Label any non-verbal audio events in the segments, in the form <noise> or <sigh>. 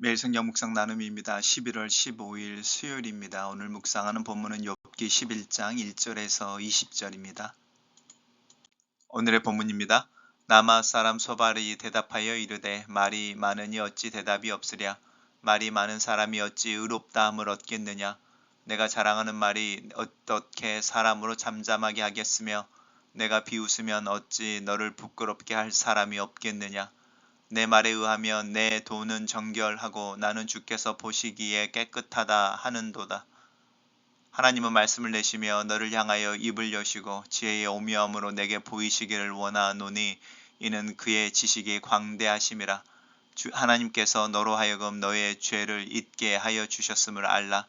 매일 성경 묵상 나눔입니다. 11월 15일 수요일입니다. 오늘 묵상하는 본문은 욥기 11장 1절에서 20절입니다. 오늘의 본문입니다. 남아 사람 소발이 대답하여 이르되 말이 많으니 어찌 대답이 없으랴 말이 많은 사람이 어찌 의롭다함을 얻겠느냐 내가 자랑하는 말이 어떻게 사람으로 잠잠하게 하겠으며 내가 비웃으면 어찌 너를 부끄럽게 할 사람이 없겠느냐 내 말에 의하면 내 돈은 정결하고 나는 주께서 보시기에 깨끗하다 하는도다. 하나님은 말씀을 내시며 너를 향하여 입을 여시고 지혜의 오묘함으로 내게 보이시기를 원하노니 이는 그의 지식이 광대하심이라. 주 하나님께서 너로 하여금 너의 죄를 잊게 하여 주셨음을 알라.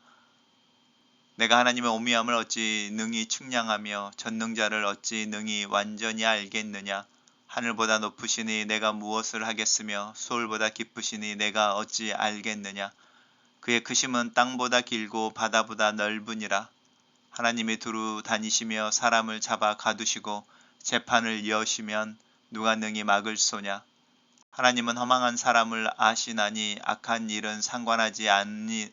내가 하나님의 오묘함을 어찌 능히 측량하며 전능자를 어찌 능히 완전히 알겠느냐. 하늘보다 높으시니 내가 무엇을 하겠으며 소울보다 깊으시니 내가 어찌 알겠느냐? 그의 크심은 땅보다 길고 바다보다 넓으니라. 하나님이 두루 다니시며 사람을 잡아 가두시고 재판을 여시면 누가 능히 막을 소냐? 하나님은 허망한 사람을 아시나니 악한 일은 상관하지 않으시는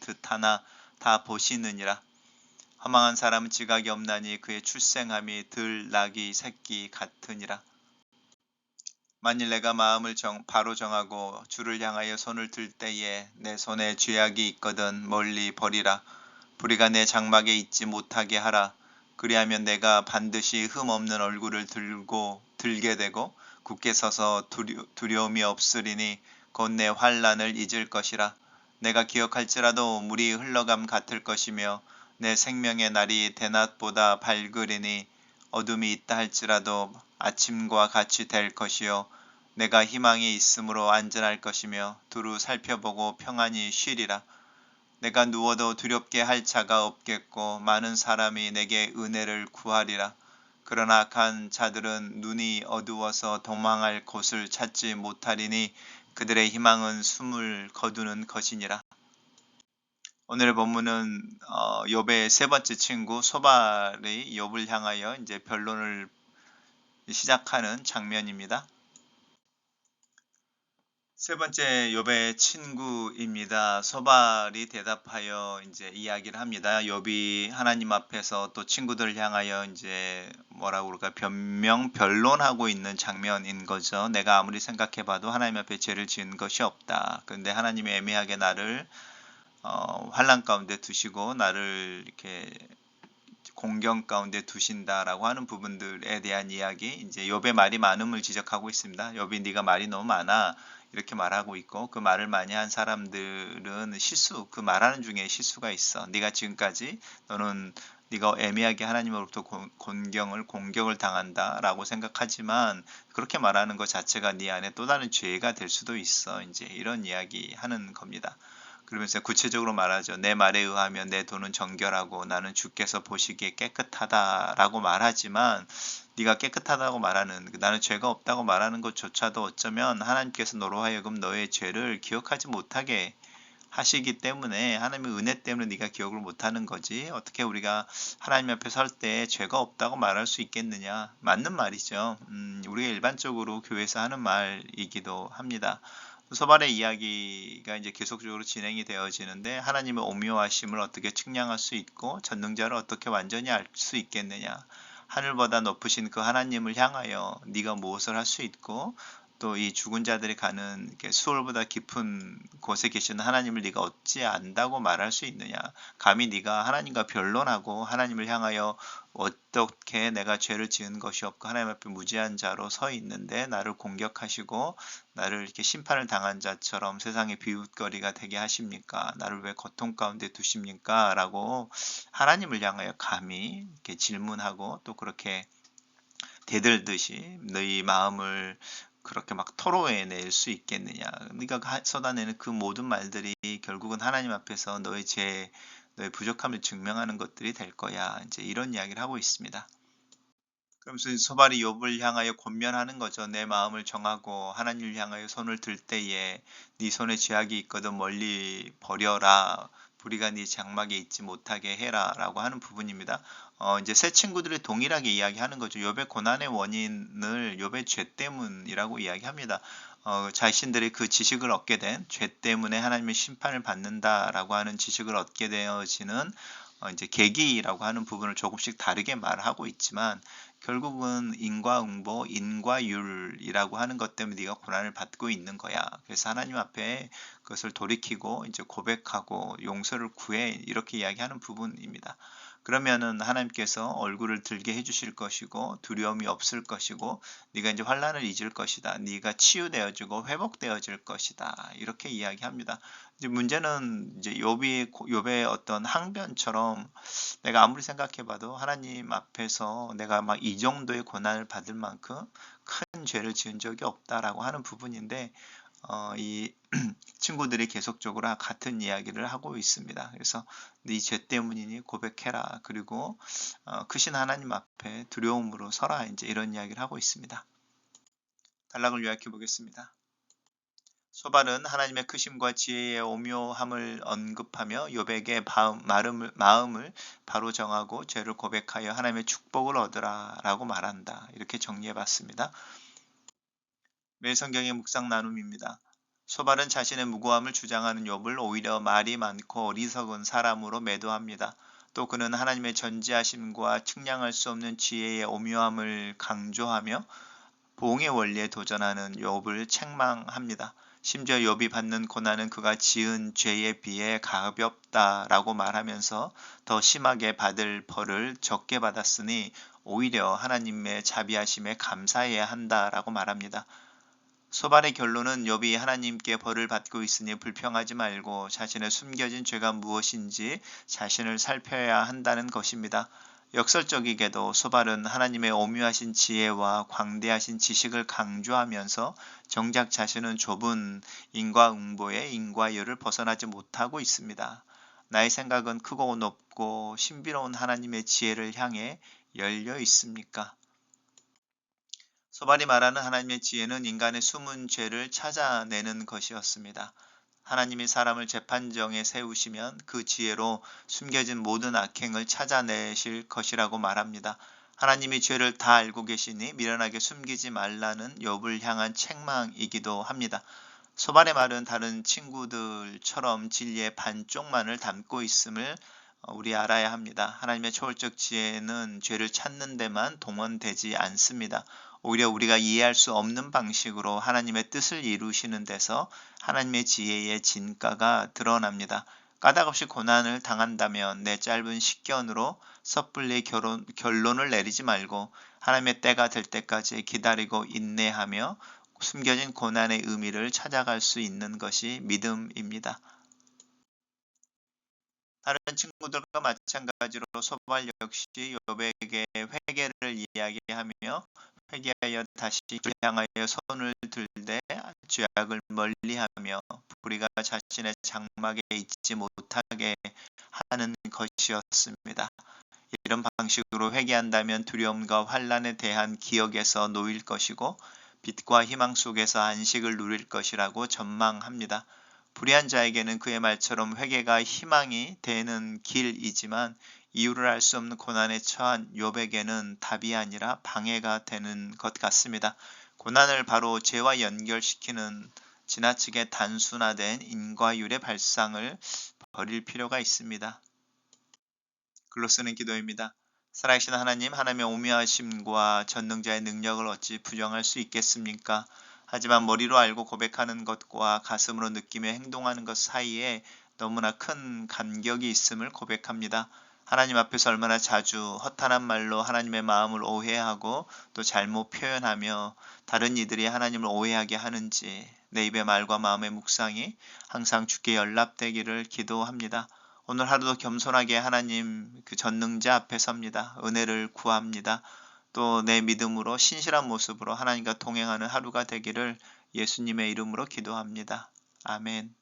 듯하나 다 보시느니라 허망한 사람은 지각이 없나니 그의 출생함이 들 나기 새끼 같으니라. 만일 내가 마음을 정, 바로 정하고 주를 향하여 손을 들 때에 내 손에 죄악이 있거든 멀리 버리라. 불의가 내 장막에 있지 못하게 하라. 그리하면 내가 반드시 흠 없는 얼굴을 들고 들게 되고 굳게 서서 두려, 두려움이 없으리니 곧 내 환란을 잊을 것이라. 내가 기억할지라도 물이 흘러감 같을 것이며 내 생명의 날이 대낮보다 밝으리니 어둠이 있다 할지라도 아침과 같이 될 것이요. 내가 희망이 있으므로 안전할 것이며 두루 살펴보고 평안히 쉬리라. 내가 누워도 두렵게 할 자가 없겠고 많은 사람이 내게 은혜를 구하리라. 그러나 악한 자들은 눈이 어두워서 도망할 곳을 찾지 못하리니 그들의 희망은 숨을 거두는 것이니라 오늘의 본문은 어, 욥의 세 번째 친구 소발이 욥을 향하여 이제 변론을 시작하는 장면입니다. 세 번째 욥의 친구입니다. 소발이 대답하여 이제 이야기를 합니다. 욥이 하나님 앞에서 또 친구들을 향하여 이제 뭐라고 그럴까 변명 변론하고 있는 장면인 거죠. 내가 아무리 생각해봐도 하나님 앞에 죄를 지은 것이 없다. 그런데 하나님이 애매하게 나를 어, 환란 가운데 두시고 나를 이렇게 공경 가운데 두신다라고 하는 부분들에 대한 이야기 이제 욥의 말이 많음을 지적하고 있습니다. 욥이 네가 말이 너무 많아 이렇게 말하고 있고 그 말을 많이 한 사람들은 실수 그 말하는 중에 실수가 있어. 네가 지금까지 너는 네가 애매하게 하나님으로부터 곤경을 공격을 당한다라고 생각하지만 그렇게 말하는 것 자체가 네 안에 또 다른 죄가 될 수도 있어. 이제 이런 이야기 하는 겁니다. 그러면서 구체적으로 말하죠. 내 말에 의하면 내 돈은 정결하고 나는 주께서 보시기에 깨끗하다라고 말하지만 네가 깨끗하다고 말하는 나는 죄가 없다고 말하는 것조차도 어쩌면 하나님께서 너로 하여금 너의 죄를 기억하지 못하게 하시기 때문에 하나님의 은혜 때문에 네가 기억을 못하는 거지. 어떻게 우리가 하나님 앞에 설 때 죄가 없다고 말할 수 있겠느냐? 맞는 말이죠. 음, 우리가 일반적으로 교회에서 하는 말이기도 합니다 소발의 이야기가 이제 계속적으로 진행이 되어지는데 하나님의 오묘하심을 어떻게 측량할 수 있고 전능자를 어떻게 완전히 알 수 있겠느냐. 하늘보다 높으신 그 하나님을 향하여 네가 무엇을 할 수 있고 또 이 죽은 자들이 가는 수월보다 깊은 곳에 계시는 하나님을 네가 어찌 안다고 말할 수 있느냐? 감히 네가 하나님과 변론하고 하나님을 향하여 어떻게 내가 죄를 지은 것이 없고 하나님 앞에 무지한 자로 서 있는데 나를 공격하시고 나를 이렇게 심판을 당한 자처럼 세상의 비웃거리가 되게 하십니까? 나를 왜 고통 가운데 두십니까? 라고 하나님을 향하여 감히 이렇게 질문하고 또 그렇게 대들듯이 너희 마음을 그렇게 막 토로해낼 수 있겠느냐. 네가 쏟아내는 그 모든 말들이 결국은 하나님 앞에서 너의 죄, 너의 부족함을 증명하는 것들이 될 거야. 이제 이런 이야기를 하고 있습니다. 그러면서 소발이 욥을 향하여 권면하는 거죠. 내 마음을 정하고 하나님을 향하여 손을 들 때에 네 손에 죄악이 있거든 멀리 버려라. 불의가 네 장막에 있지 못하게 해라 라고 하는 부분입니다. 어, 이제 새 친구들이 동일하게 이야기하는 거죠. 욥의 고난의 원인을 욥의 죄 때문이라고 이야기합니다. 어, 자신들이 그 지식을 얻게 된 죄 때문에 하나님의 심판을 받는다라고 하는 지식을 얻게 되어지는 어, 이제 계기라고 하는 부분을 조금씩 다르게 말하고 있지만 결국은 인과응보, 인과율이라고 하는 것 때문에 네가 고난을 받고 있는 거야. 그래서 하나님 앞에 그것을 돌이키고 이제 고백하고 용서를 구해 이렇게 이야기하는 부분입니다. 그러면은 하나님께서 얼굴을 들게 해주실 것이고 두려움이 없을 것이고 네가 이제 환란을 잊을 것이다. 네가 치유되어지고 회복되어질 것이다. 이렇게 이야기합니다. 이제 문제는 이제 욥이 욥의 어떤 항변처럼 내가 아무리 생각해봐도 하나님 앞에서 내가 막 이 정도의 고난을 받을 만큼 큰 죄를 지은 적이 없다라고 하는 부분인데 어, 이 <clears throat> 친구들이 계속적으로 같은 이야기를 하고 있습니다. 그래서 네 죄 때문이니 고백해라. 그리고 어, 크신 하나님 앞에 두려움으로 서라. 이제 이런 이야기를 하고 있습니다. 단락을 요약해 보겠습니다. 소발은 하나님의 크심과 지혜의 오묘함을 언급하며 요백의 마음을, 마음을 바로 정하고 죄를 고백하여 하나님의 축복을 얻으라 라고 말한다. 이렇게 정리해 봤습니다. 매일 성경의 묵상 나눔입니다. 소발은 자신의 무고함을 주장하는 욥을 오히려 말이 많고 어리석은 사람으로 매도합니다. 또 그는 하나님의 전지하심과 측량할 수 없는 지혜의 오묘함을 강조하며 보응의 원리에 도전하는 욥을 책망합니다. 심지어 욥이 받는 고난은 그가 지은 죄에 비해 가볍다라고 말하면서 더 심하게 받을 벌을 적게 받았으니 오히려 하나님의 자비하심에 감사해야 한다라고 말합니다. 소발의 결론은 욥이 하나님께 벌을 받고 있으니 불평하지 말고 자신의 숨겨진 죄가 무엇인지 자신을 살펴야 한다는 것입니다. 역설적이게도 소발은 하나님의 오묘하신 지혜와 광대하신 지식을 강조하면서 정작 자신은 좁은 인과응보의 인과열을 벗어나지 못하고 있습니다. 나의 생각은 크고 높고 신비로운 하나님의 지혜를 향해 열려 있습니까? 소발이 말하는 하나님의 지혜는 인간의 숨은 죄를 찾아내는 것이었습니다. 하나님이 사람을 재판정에 세우시면 그 지혜로 숨겨진 모든 악행을 찾아내실 것이라고 말합니다. 하나님이 죄를 다 알고 계시니 미련하게 숨기지 말라는 욥을 향한 책망이기도 합니다. 소발의 말은 다른 친구들처럼 진리의 반쪽만을 담고 있음을 우리 알아야 합니다. 하나님의 초월적 지혜는 죄를 찾는 데만 동원되지 않습니다. 오히려 우리가 이해할 수 없는 방식으로 하나님의 뜻을 이루시는 데서 하나님의 지혜의 진가가 드러납니다. 까닭없이 고난을 당한다면 내 짧은 식견으로 섣불리 결론, 결론을 내리지 말고 하나님의 때가 될 때까지 기다리고 인내하며 숨겨진 고난의 의미를 찾아갈 수 있는 것이 믿음입니다. 다른 친구들과 마찬가지로 소발 역시 요백의 회개를 이야기하며 회개하여 다시 향하여 손을 들되 죄악을 멀리하며 불의가 자신의 장막에 있지 못하게 하는 것이었습니다. 이런 방식으로 회개한다면 두려움과 환란에 대한 기억에서 놓일 것이고 빛과 희망 속에서 안식을 누릴 것이라고 전망합니다. 불의한 자에게는 그의 말처럼 회개가 희망이 되는 길이지만 이유를 알 수 없는 고난에 처한 욥에게는 답이 아니라 방해가 되는 것 같습니다. 고난을 바로 죄와 연결시키는 지나치게 단순화된 인과율의 발상을 버릴 필요가 있습니다. 글로 쓰는 기도입니다. 살아계신 하나님, 하나님의 오묘하심과 전능자의 능력을 어찌 부정할 수 있겠습니까? 하지만 머리로 알고 고백하는 것과 가슴으로 느끼며 행동하는 것 사이에 너무나 큰 간격이 있음을 고백합니다. 하나님 앞에서 얼마나 자주 허탄한 말로 하나님의 마음을 오해하고 또 잘못 표현하며 다른 이들이 하나님을 오해하게 하는지 내 입의 말과 마음의 묵상이 항상 주께 연락되기를 기도합니다. 오늘 하루도 겸손하게 하나님 그 전능자 앞에 섭니다. 은혜를 구합니다. 또 내 믿음으로 신실한 모습으로 하나님과 동행하는 하루가 되기를 예수님의 이름으로 기도합니다. 아멘.